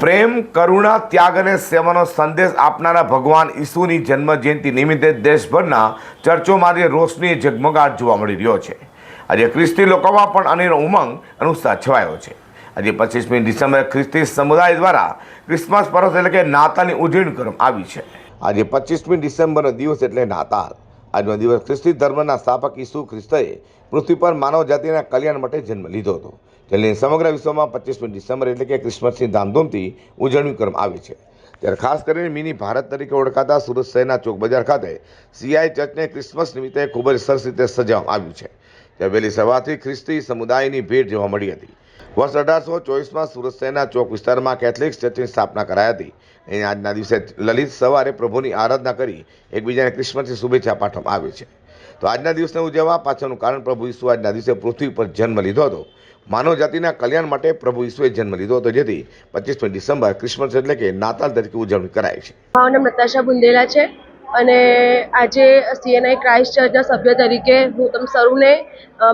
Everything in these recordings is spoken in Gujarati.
પ્રેમ, કરુણા, ત્યાગ અને સેવાનો સંદેશ આપનારા ભગવાન ઈસુની જન્મ જયંતિ નિમિત્તે દેશભરના ચર્ચોમાંથી રોશની ઝગમગાટ જોવા મળી રહ્યો છે. આજે ખ્રિસ્તી લોકોમાં પણ અનેરો ઉમંગ અને ઉત્સાહ છવાયો છે. આજે પચીસમી ડિસેમ્બરે ખ્રિસ્તી સમુદાય દ્વારા ક્રિસમસ પર્વ એટલે કે નાતાલની ઉજવણી કરવામાં આવી છે. આજે પચીસમી ડિસેમ્બરનો દિવસ એટલે નાતાલ. આજનો દિવસ ખ્રિસ્તી ધર્મના સ્થાપક ઈસુ ખ્રિસ્તએ પૃથ્વી પર માનવ જાતિના કલ્યાણ માટે જન્મ લીધો હતો. જેને સમગ્ર વિશ્વમાં પચીસમી ડિસેમ્બર એટલે કે ક્રિસમસની ધામધૂમથી ઉજવણી કરવામાં આવી છે. ત્યારે ખાસ કરીને મિની ભારત તરીકે ઓળખાતા સુરત શહેરના ચોક બજાર ખાતે સીઆઈ ચર્ચને ક્રિસમસ નિમિત્તે ખૂબ જ સરસ રીતે સજાવવામાં આવ્યું છે. ત્યાં વહેલી સવારથી ખ્રિસ્તી સમુદાયની ભીડ જોવા મળી હતી. વર્ષ અઢારસો ચોવીસમાં સુરત શહેરના ચોક વિસ્તારમાં કેથલિક ચર્ચની સ્થાપના કરાઈ હતી. આજના દિવસે લલિત સવારે પ્રભુની આરાધના કરી એકબીજાને ક્રિસમસની શુભેચ્છા પાઠવવામાં આવે છે. તો આજના દિવસને ઉજવવા પાછળનું કારણ પ્રભુ ઈસુ આજના દિવસે પૃથ્વી પર જન્મ લીધો હતો. માનવ જાતિના કલ્યાણ માટે પ્રભુ ઈસુએ જન્મ લીધો હતો, જેથી પચીસમી ડિસેમ્બર ક્રિસમસ એટલે કે નાતાલ તરીકે ઉજવણી કરાય છે. મારું નતાશા બુંદેલા છે અને આજે સીએનઆઈ ક્રાઇસ્ટ ચર્ચના સભ્ય તરીકે હું તમ સૌને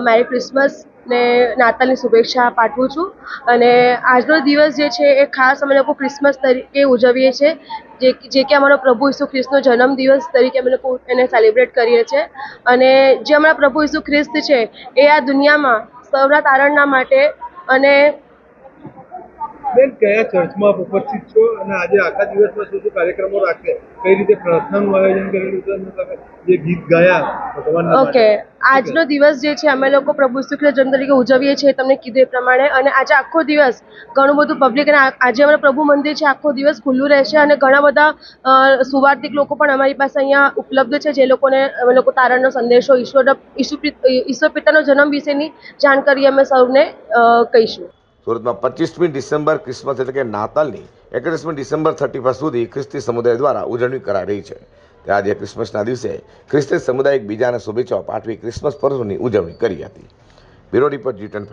મેરી ક્રિસમસ ને નાતાલની શુભેચ્છા પાઠવું છું. અને આજનો દિવસ જે છે એ ખાસ અમે લોકો ક્રિસમસ તરીકે ઉજવીએ છીએ. જે જે કે અમારો પ્રભુ ઈસુ ખ્રિસ્તનો જન્મ દિવસ તરીકે અમે લોકો એને સેલિબ્રેટ કરીએ છીએ. અને જે અમારા પ્રભુ ઈસુ ખ્રિસ્ત છે એ આ દુનિયામાં સૌના તારણના માટે અને બેન, કયા ચર્ચમાં ઉપસ્થિત છો અને આજે આખા દિવસમાં શું શું કાર્યક્રમો રાખશે કઈ રીતે પ્રાર્થનાનું આયોજન કરેલું છે અને તમે જે ગીત ગાયા ઓકે, આજનો દિવસ જે છે, અમે લોકો પ્રભુ શુક્લ જન્મ તરીકે ઉજવીએ છીએ તમને કીધું એ પ્રમાણે. અને આજે આખો દિવસ ઘણું બધું પબ્લિક અને આજે અમારું પ્રભુ મંદિર છે, આખો દિવસ ખુલ્લું રહેશે અને ઘણા બધા સુવાર્થિક લોકો પણ અમારી પાસે અહીંયા ઉપલબ્ધ છે, જે લોકોને અમે લોકો તારણનો સંદેશો ઈશ્વર ઈશ્વર પિતાનો જન્મ વિશેની જાણકારી અમે સૌને કહીશું. સુરતમાં પચીસમી ડિસેમ્બર ક્રિસમસ એટલે કે નાતાલની એકત્રીસમી ડિસેમ્બર થર્ટી ફર્સ્ટ સુધી ખ્રિસ્તી સમુદાય દ્વારા ઉજવણી કરાઈ રહી છે. ત્યારે આજે ક્રિસમસના દિવસે ખ્રિસ્તી સમુદાય એકબીજાને શુભેચ્છાઓ પાઠવી ક્રિસમસ પર્વની ઉજવણી કરી હતી. બ્યુરો રિપોર્ટ જી ટેન